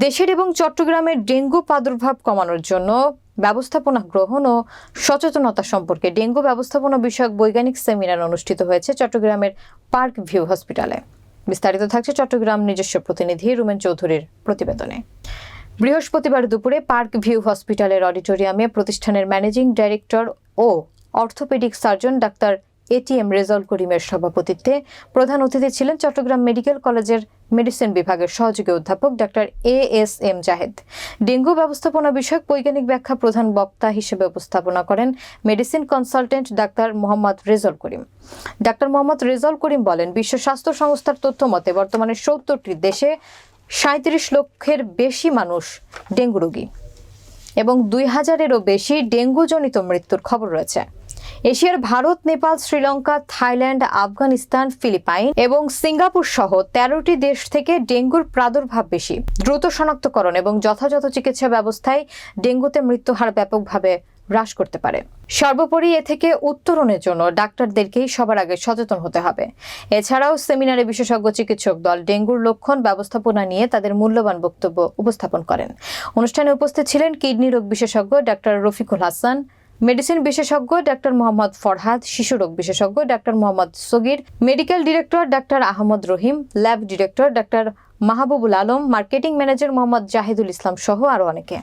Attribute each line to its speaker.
Speaker 1: দেশের এবং চট্টগ্রামের ডেঙ্গু প্রাদুর্ভাব কমানোর জন্য ব্যবস্থাপনা গ্রহণ ও সচেতনতা সম্পর্কে ডেঙ্গু ব্যবস্থাপনা বিষয়ক বৈজ্ঞানিক সেমিনার অনুষ্ঠিত হয়েছে চট্টগ্রামের পার্ক ভিউ হসপিটালে। বিস্তারিত থাকছে চট্টগ্রাম নিজস্ব প্রতিনিধি রুমেন চৌধুরীর প্রতিবেদনে। বৃহস্পতিবার দুপুরে পার্ক ভিউ হসপিটালের অডিটোরিয়ামে প্রতিষ্ঠানের ম্যানেজিং ডাইরেক্টর ও orthopaedic surgeon doctor ATM Rezaul করিমের সভাপতিত্বে প্রধান অতিথি ছিলেন চট্টগ্রাম মেডিকেল কলেজের মেডিসিন বিভাগের সহযোগী অধ্যাপক doctor A S M Zahed. Dengue ব্যবস্থাপনা বিষয়ক বৈজ্ঞানিক ব্যাখ্যা প্রধান বক্তা হিসেবে উপস্থাপনা করেন medicine consultant doctor Mohammad Rezaul Karim. Doctor Mohammad Rezaul Karim বলেন, বিশ্ব স্বাস্থ্য সংস্থার তথ্য মতে বর্তমানে সত্তরটি দেশে সাঁত্রিশ লক্ষের বেশি মানুষ ডেঙ্গু রোগী এবং দুই হাজারেরও বেশি ডেঙ্গুজনিত মৃত্যুর খবর রয়েছে। এশিয়ার ভারত, নেপাল, শ্রীলঙ্কা, থাইল্যান্ড, আফগানিস্তান, ফিলিপাইন এবং সিঙ্গাপুর সহ তেরোটি দেশ থেকে ডেঙ্গুর প্রাদুর্ভাব বেশি। দ্রুত শনাক্তকরণ এবং যথাযথ চিকিৎসা ব্যবস্থায় ডেঙ্গুতে মৃত্যুহার ব্যাপকভাবে হ্রাস করতে পারে। সর্বোপরি এ থেকে উত্তরণের জন্য ডাক্তারদেরকেই সবার আগে সচেতন হতে হবে। এছাড়াও সেমিনারে বিশেষজ্ঞ চিকিৎসক দল ডেঙ্গুর লক্ষণ ব্যবস্থাপনা নিয়ে তাদের মূল্যবান বক্তব্য উপস্থাপন করেন। অনুষ্ঠানে উপস্থিত ছিলেন কিডনি রোগ বিশেষজ্ঞ ডাক্তার রফিকুল হাসান মেডিসিন বিশেষজ্ঞ ডাক্তার মোহাম্মদ ফরহাদ, শিশু রোগ বিশেষজ্ঞ doctor Mohammad Sagir, medical director doctor Ahmad Rahim, lab director doctor Mahbubul Alam, marketing manager Mohammad Zahidul Islam সহ আরও অনেকে।